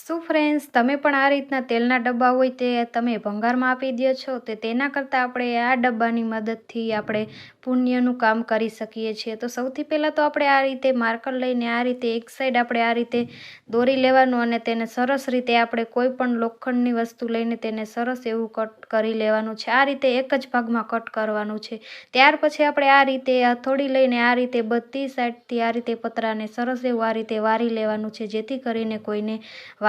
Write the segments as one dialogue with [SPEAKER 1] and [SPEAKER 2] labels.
[SPEAKER 1] શું ફ્રેન્ડ્સ તમે પણ આ રીતના તેલના ડબ્બા હોય તે તમે ભંગારમાં આપી દો છો? તો તેના કરતાં આપણે આ ડબ્બાની મદદથી આપણે પુણ્યનું કામ કરી શકીએ છીએ. તો સૌથી પહેલાં તો આપણે આ રીતે માર્કર લઈને આ રીતે એક સાઈડ આપણે આ રીતે દોરી લેવાનું અને તેને સરસ રીતે આપણે કોઈ પણ લોખંડની વસ્તુ લઈને તેને સરસ એવું કટ કરી લેવાનું છે. આ રીતે એક જ ભાગમાં કટ કરવાનું છે. ત્યાર પછી આપણે આ રીતે હથોડી લઈને આ રીતે બધી સાઈડથી આ રીતે પતરાને સરસ એવું આ રીતે વારી લેવાનું છે, જેથી કરીને કોઈને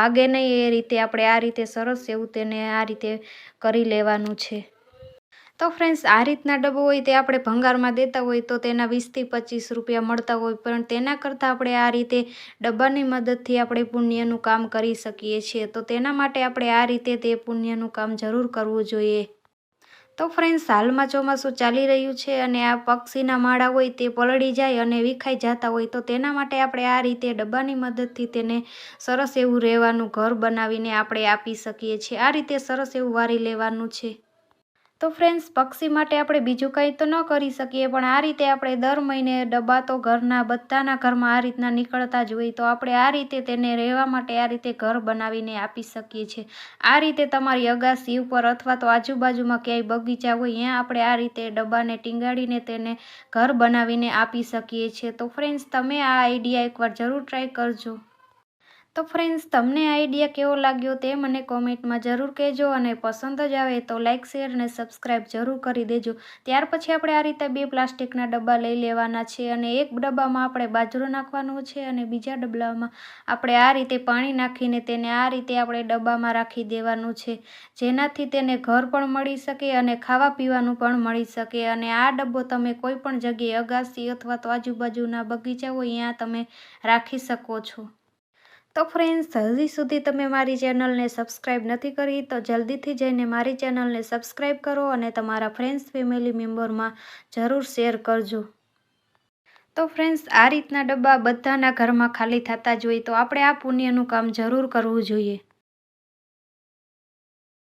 [SPEAKER 1] વાગે નહીં એ રીતે આપણે આ રીતે સરસ એવું તેને આ રીતે કરી લેવાનું છે. તો ફ્રેન્ડ્સ આ રીતના ડબ્બો હોય તે આપણે ભંગારમાં દેતા હોય તો તેના વીસથી પચીસ રૂપિયા મળતા હોય, પણ તેના કરતાં આપણે આ રીતે ડબ્બાની મદદથી આપણે પુણ્યનું કામ કરી શકીએ છીએ. તો તેના માટે આપણે આ રીતે તે પુણ્યનું કામ જરૂર કરવું જોઈએ. તો ફ્રેન્ડ્સ હાલમાં ચોમાસું ચાલી રહ્યું છે અને આ પક્ષીના માળા હોય તે પલળી જાય અને વિખાઈ જતા હોય તો તેના માટે આપણે આ રીતે ડબ્બાની મદદથી તેને સરસ એવું રહેવાનું ઘર બનાવીને આપણે આપી શકીએ છીએ. આ રીતે સરસ એવું વારી લેવાનું છે. તો ફ્રેન્ડ્સ પક્ષી માટે આપણે બીજું કંઈ તો ન કરી શકીએ, પણ આ રીતે આપણે દર મહિને ડબ્બા તો ઘરના બધાના ઘરમાં આ રીતના નીકળતા જ હોય તો આપણે આ રીતે તેને રહેવા માટે આ રીતે ઘર બનાવીને આપી શકીએ છીએ. આ રીતે તમારી અગાસી ઉપર અથવા તો આજુબાજુમાં ક્યાંય બગીચા હોય, ત્યાં આપણે આ રીતે ડબ્બાને ટીંગાડીને તેને ઘર બનાવીને આપી શકીએ છીએ. તો ફ્રેન્ડ્સ તમે આ આઈડિયા એકવાર જરૂર ટ્રાય કરજો. તો ફ્રેન્ડ્સ તમને આઈડિયા કેવો લાગ્યો તે મને કોમેન્ટમાં જરૂર કહેજો અને પસંદ જ આવે તો લાઇક શેર અને સબસ્ક્રાઈબ જરૂર કરી દેજો. ત્યાર પછી આપણે આ રીતે બે પ્લાસ્ટિકના ડબ્બા લઈ લેવાના છે અને એક ડબ્બામાં આપણે બાજરો નાખવાનો છે અને બીજા ડબ્બામાં આપણે આ રીતે પાણી નાખીને તેને આ રીતે આપણે ડબ્બામાં રાખી દેવાનું છે. જેનાથી તેને ઘર પણ મળી શકે અને ખાવા પીવાનું પણ મળી શકે. અને આ ડબ્બો તમે કોઈ પણ જગ્યાએ અગાસી અથવા તો આજુબાજુના બગીચા હોય ત્યાં તમે રાખી શકો છો. તો ફ્રેન્ડ્સ હજી સુધી તમે મારી ચેનલને સબસ્ક્રાઈબ નથી કરી, તો જલ્દીથી જઈને મારી ચેનલને સબસ્ક્રાઈબ કરો અને તમારા ફ્રેન્ડ્સ ફેમિલી મેમ્બરમાં જરૂર શેર કરજો. તો ફ્રેન્ડ્સ આ રીતના ડબ્બા બધાના ઘરમાં ખાલી થતા જ હોય, તો આપણે આ પુણ્યનું કામ જરૂર કરવું જોઈએ.